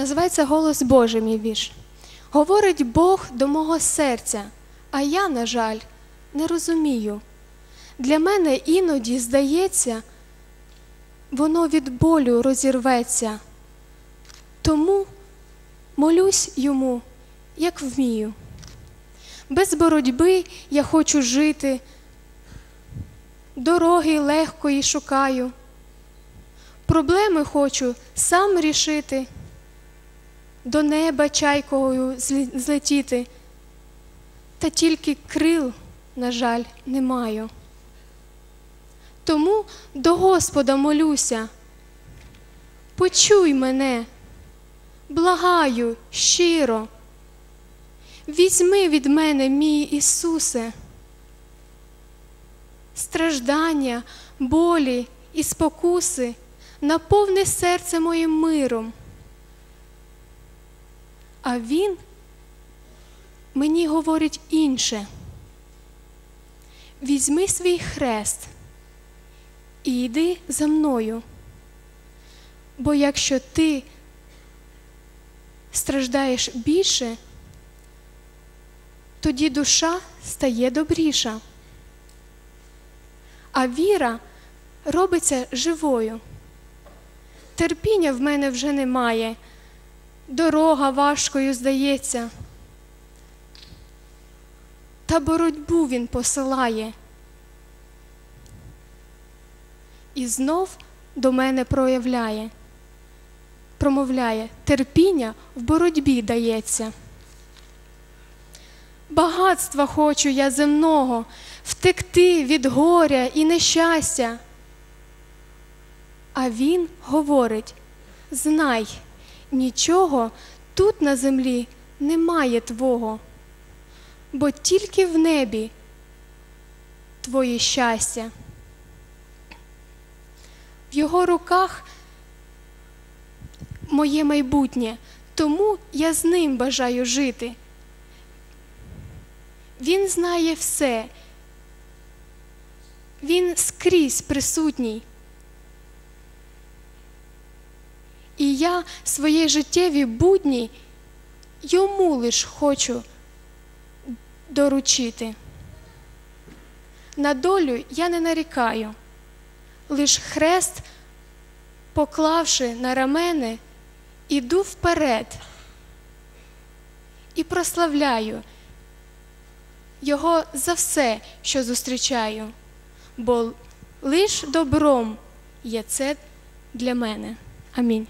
Називається Голос Божий мій вірш. Говорить Бог до мого серця, а я, на жаль, не розумію. Для мене іноді здається, воно від болю розірветься. Тому молюсь йому, як вмію. Без боротьби я хочу жити, дороги легкої шукаю. Проблеми хочу сам рішити, до неба чайкою злетіти, та тільки крил, на жаль, не маю. Тому до Господа молюся. Почуй мене, благаю щиро. Візьми від мене, мій Ісусе, страждання, болі і спокуси, наповни серце моїм миром. А Він мені говорить інше. Візьми свій хрест і йди за мною. Бо якщо ти страждаєш більше, тоді душа стає добріша, а віра робиться живою. Терпіння в мене вже немає, дорога важкою здається. Та боротьбу він посилає. І знов до мене проявляє, промовляє, терпіння в боротьбі дається. Багатства хочу я земного, втекти від горя і нещастя. А він говорить: знай, нічого тут на землі немає твого, бо тільки в небі твоє щастя. В його руках моє майбутнє, тому я з ним бажаю жити. Він знає все, він скрізь присутній. І я свої життєві будні йому лиш хочу доручити. На долю я не нарікаю, лиш хрест, поклавши на рамени, іду вперед і прославляю його за все, що зустрічаю, бо лиш добром є це для мене. Амінь.